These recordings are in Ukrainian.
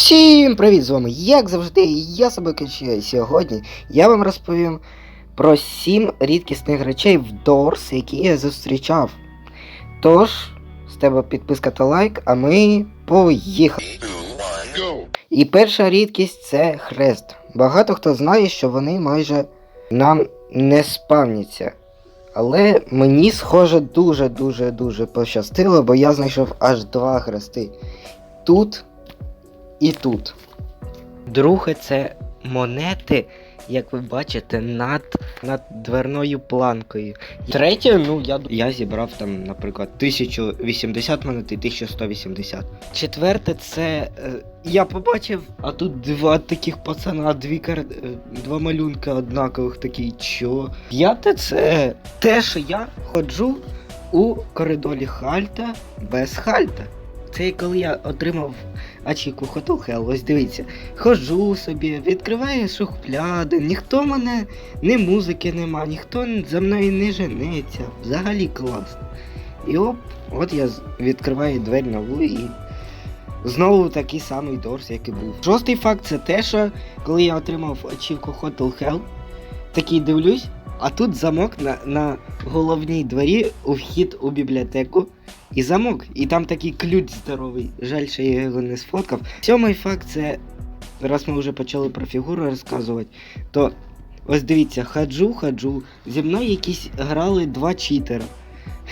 Всім привіт! З вами, як завжди, я качаю. І Сьогодні я вам розповім про 7 рідкісних речей в Дорс, які я зустрічав. Тож, з тебе підписка та лайк, а ми поїхали. І перша рідкість це хрест. Багато хто знає, що вони майже нам не спавняться. Але мені, схоже, дуже-дуже дуже пощастило, бо я знайшов аж два хрести. Тут і тут. Друге, це монети, як ви бачите, над, над дверною планкою. Третє, ну я, я зібрав там, наприклад, 1080 монет і 1180. Четверте, це е, я побачив, а тут два таких пацана, дві кар... е, два малюнка однакових такий, що. П'яте, це те, що я ходжу у коридорі Хальта без Хальта. Це коли я отримав ачіку Hotel Hell, ось дивіться, ходжу собі, відкриваю шухляди, ніхто мене, ні музики нема, ніхто за мною не женеться. Взагалі класно. І оп, от я відкриваю двері нову і знову такий самий дорс, як і був. Шостий факт це те, що коли я отримав ачівку Hotel Hell, такий дивлюсь, а тут замок на, на головній двері у вхід у бібліотеку. І замок, і там такий ключ здоровий. Жаль, що я його не сфоткав. Сьомий факт це, раз ми вже почали про фігуру розказувати, то ось дивіться, хаджу, хаджу. Зі мною якісь грали два читера.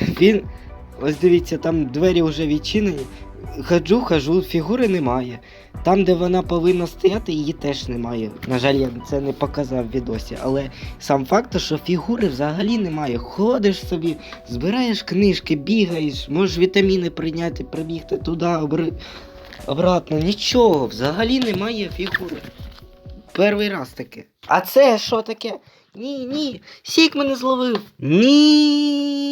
Він. Ось дивіться, там двері вже відчинені. Хаджу, хожу, фігури немає. Там, де вона повинна стояти, її теж немає. На жаль, я це не показав в відосі, але сам факт, що фігури взагалі немає. Ходиш собі, збираєш книжки, бігаєш, можеш вітаміни прийняти, прибігти туди, обри... обратно. Нічого, взагалі немає фігури. Перший раз таке. А це що таке? Ні, ні. Сік мене зловив. Ні.